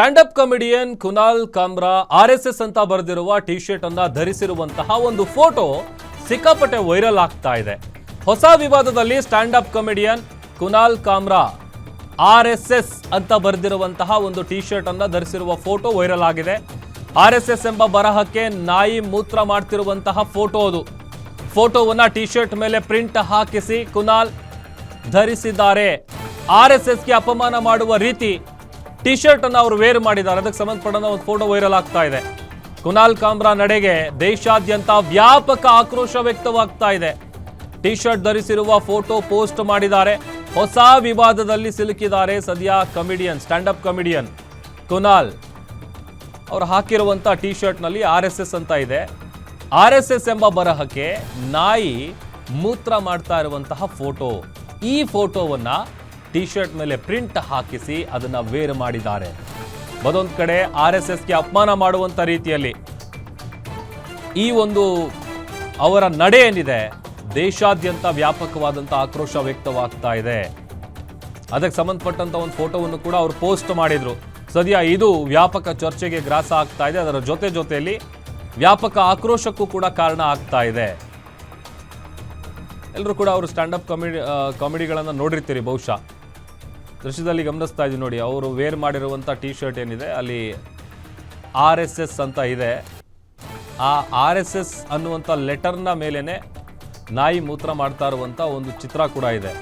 Stand up comedian Kunal Kamra R S S ಅಂತ ಬರೆದಿರುವ T shirt ಅನ್ನ ಧರಿಸಿರುವಂತಹ ಒಂದು ಫೋಟೋ ಸಿಕ್ಕಾಪಟ್ಟೆ ವೈರಲ್ ಆಗ್ತಾ ಇದೆ. ಹೊಸ ವಿವಾದದಲ್ಲಿ stand up comedian Kunal Kamra R S S ಅಂತ ಬರೆದಿರುವಂತಹ ಒಂದು ಟಿ ಶರ್ಟ್ ಅನ್ನ ಧರಿಸಿರುವ ಫೋಟೋ ವೈರಲ್ ಆಗಿದೆ. ಆರ್ ಎಸ್ ಎಸ್ ಎಂಬ ಬರಹಕ್ಕೆ ನಾಯಿ ಮೂತ್ರ ಮಾಡ್ತಿರುವಂತಹ ಫೋಟೋ ಅದು. ಫೋಟೋವನ್ನ ಟಿ ಶರ್ಟ್ ಮೇಲೆ ಪ್ರಿಂಟ್ ಹಾಕಿಸಿ ಕುನಾಲ್ ಧರಿಸಿದ್ದಾರೆ. ಆರ್ ಎಸ್ ಎಸ್ಗೆ ಅಪಮಾನ ಮಾಡುವ ರೀತಿ ಟಿ ಶರ್ಟ್ ಅನ್ನು ಅವರು ವೇರ್ ಮಾಡಿದ್ದಾರೆ. ಅದಕ್ಕೆ ಸಂಬಂಧಪಟ್ಟ ಒಂದು ಫೋಟೋ ವೈರಲ್ ಆಗ್ತಾ ಇದೆ. ಕುನಾಲ್ ಕಾಮ್ರಾ ನಡೆಗೆ ದೇಶಾದ್ಯಂತ ವ್ಯಾಪಕ ಆಕ್ರೋಶ ವ್ಯಕ್ತವಾಗ್ತಾ ಇದೆ. ಟಿ ಶರ್ಟ್ ಧರಿಸಿರುವ ಫೋಟೋ ಪೋಸ್ಟ್ ಮಾಡಿದ್ದಾರೆ. ಹೊಸ ವಿವಾದದಲ್ಲಿ ಸಿಲುಕಿದ್ದಾರೆ ಸದ್ಯ comedian stand up comedian Kunal. ಅವರು ಹಾಕಿರುವಂಥ ಟಿ ಶರ್ಟ್ನಲ್ಲಿ ಆರ್ ಎಸ್ ಎಸ್ ಅಂತ ಇದೆ. ಆರ್ ಎಸ್ ಎಸ್ ಎಂಬ ಬರಹಕ್ಕೆ ನಾಯಿ ಮೂತ್ರ ಮಾಡ್ತಾ ಇರುವಂತಹ ಫೋಟೋ ಈ ಫೋಟೋವನ್ನ ಟಿ ಶರ್ಟ್ ಮೇಲೆ ಪ್ರಿಂಟ್ ಹಾಕಿಸಿ ಅದನ್ನ ವೇರ್ ಮಾಡಿದ್ದಾರೆ. ಮತ್ತೊಂದು ಕಡೆ ಆರ್ ಎಸ್ ಎಸ್ಗೆ ಅಪಮಾನ ಮಾಡುವಂಥ ರೀತಿಯಲ್ಲಿ ಈ ಒಂದು ಅವರ ನಡೆ ಏನಿದೆ, ದೇಶಾದ್ಯಂತ ವ್ಯಾಪಕವಾದಂಥ ಆಕ್ರೋಶ ವ್ಯಕ್ತವಾಗ್ತಾ ಇದೆ. ಅದಕ್ಕೆ ಸಂಬಂಧಪಟ್ಟಂತ ಒಂದು ಫೋಟೋವನ್ನು ಕೂಡ ಅವರು ಪೋಸ್ಟ್ ಮಾಡಿದ್ರು. ಸದ್ಯ ಇದು ವ್ಯಾಪಕ ಚರ್ಚೆಗೆ ಗ್ರಾಸ ಆಗ್ತಾ ಇದೆ. ಅದರ ಜೊತೆ ಜೊತೆಯಲ್ಲಿ ವ್ಯಾಪಕ ಆಕ್ರೋಶಕ್ಕೂ ಕೂಡ ಕಾರಣ ಆಗ್ತಾ ಇದೆ. ಎಲ್ಲರೂ ಕೂಡ ಅವರು ಸ್ಟ್ಯಾಂಡಪ್ ಕಾಮಿಡಿ ಕಾಮಿಡಿಗಳನ್ನು ನೋಡಿರ್ತೀರಿ ಬಹುಶಃ. ದೃಶ್ಯದಲ್ಲಿ ಗಮನಿಸ್ತಾ ಇದ್ದೀವಿ ನೋಡಿ, ಅವರು ವೇರ್ ಮಾಡಿರುವಂಥ ಟಿ ಶರ್ಟ್ ಏನಿದೆ, ಅಲ್ಲಿ ಆರ್ ಎಸ್ ಎಸ್ ಅಂತ ಇದೆ. ಆ ಆರ್ ಎಸ್ ಎಸ್ ಅನ್ನುವಂಥ ಲೆಟರ್ನ ಮೇಲೇ ನಾಯಿ ಮೂತ್ರ ಮಾಡ್ತಾ ಇರುವಂಥ ಒಂದು ಚಿತ್ರ ಕೂಡ ಇದೆ.